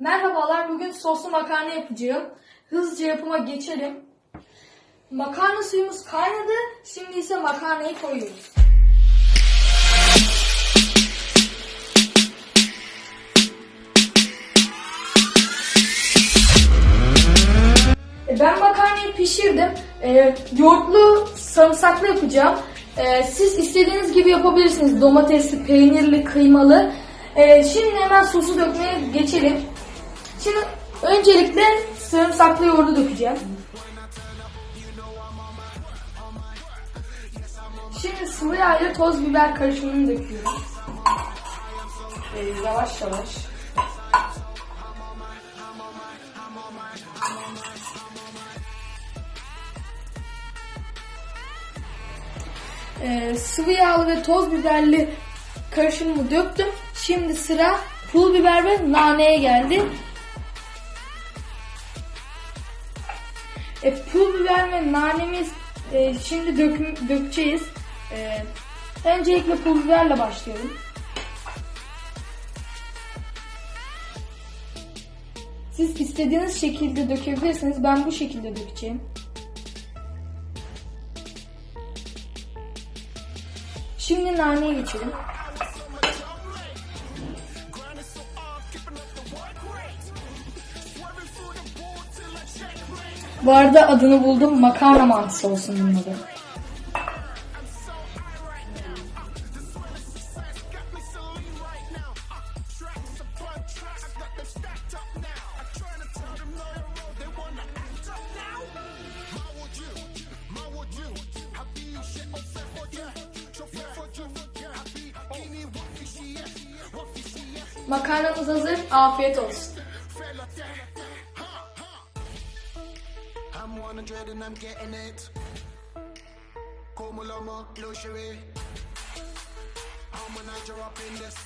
Merhabalar, bugün soslu makarna yapacağım. Hızlıca yapıma geçelim. Makarna suyumuz kaynadı, şimdi ise makarnayı koyuyoruz. E, Ben makarnayı pişirdim. E, yoğurtlu, sarımsaklı yapacağım. E, siz istediğiniz gibi yapabilirsiniz. Domatesli, peynirli, kıymalı. E, şimdi hemen sosu dökmeye geçelim. Şimdi öncelikle sarımsaklı yoğurdu dökeceğim. Şimdi sıvı yağ ile toz biber karışımını döküyorum. E, yavaş yavaş. Ee, sıvı yağlı ve toz biberli karışımımı döktüm. Şimdi sıra pul biber ve naneye geldi. E, pul biber ve nanemiz e, şimdi dök, dökeceğiz. E, öncelikle pul biberle başlayalım. Siz istediğiniz şekilde dökebilirsiniz. Ben bu şekilde dökeceğim. Şimdi naneye geçelim. Bu arada adını buldum. Makarna mantısı olsun bunun adı. Makarnamız hazır. Afiyet olsun. I'm 100 and I'm getting it. Como luxury. I'm when I drop in this.